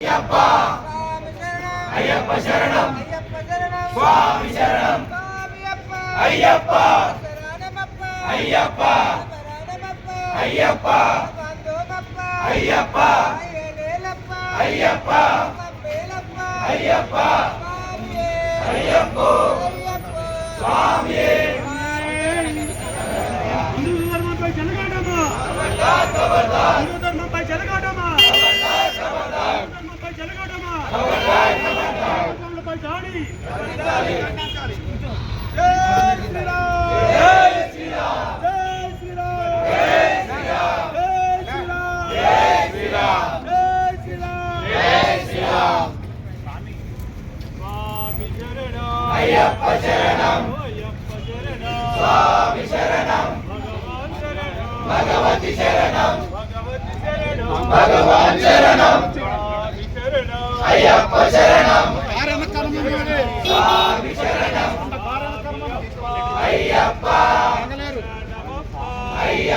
ஐயப்பா ஐயப்ப சரணம் சுவாமி சரணம் ஐயப்பா ஐயப்பா ஐயப்பா ஐயப்பா ஐயப்பா ஐயப்பா ஐயப்போ சுவாமியே கவர்தான் అయ్యప్ప శరణం స్వామి శరణం భగవతి శరణం భగవాన్ శరణం అయ్యప్ప శరణం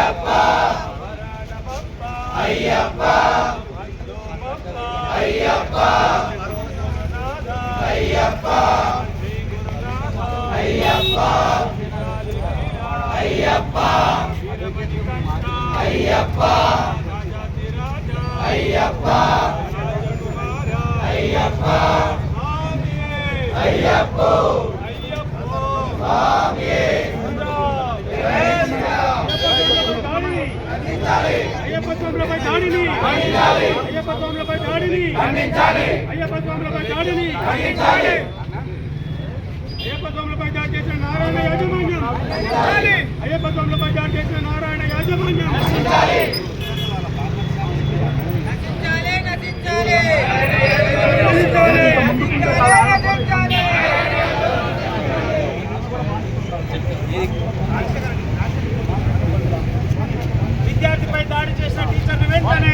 ஐயப்பா ஐயப்பா ஐயப்பா ஐயப்பா ஐயப்பா ஐயப்பா ஐயப்பா ஐயப்பா ஐயப்பா ஐயப்போ சுவாமியே అయ్యప్ప స్వాములపై దాడిని. అయ్యప్ప స్వాములపై దాడిని. అయ్యప్ప స్వాములపై దాడిని. అయ్యప్ప స్వాములపై దాడి చేసిన నారాయణ యాజమాన్యం. అయ్యప్ప స్వాములపై దాడి చేసిన నారాయణ యాజమాన్యం ఖండించాలి నశించాలి నశించాలి నశించాలి. నశించాలి విద్యార్థిపై దాడి చేసిన టీచర్ని వెంటనే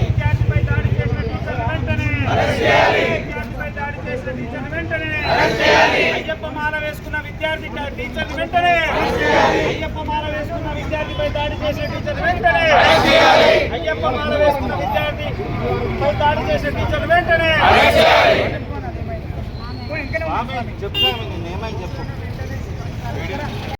విద్యార్థిపై దాడి చేసిన టీచర్ని వెంటనే విద్యార్థిపై దాడి చేసిన వెంటనే అయ్యప్ప మాల వేసుకున్న విద్యార్థి టీచర్ని వెంటనే. అయ్యప్ప మాల వేసుకున్న విద్యార్థిపై దాడి చేసే టీచర్ వెంటనే. అయ్యప్ప మాల వేసుకున్న విద్యార్థి పై దాడి చేసే టీచర్ వెంటనే. చెప్తాను నేనేమని చెప్పు.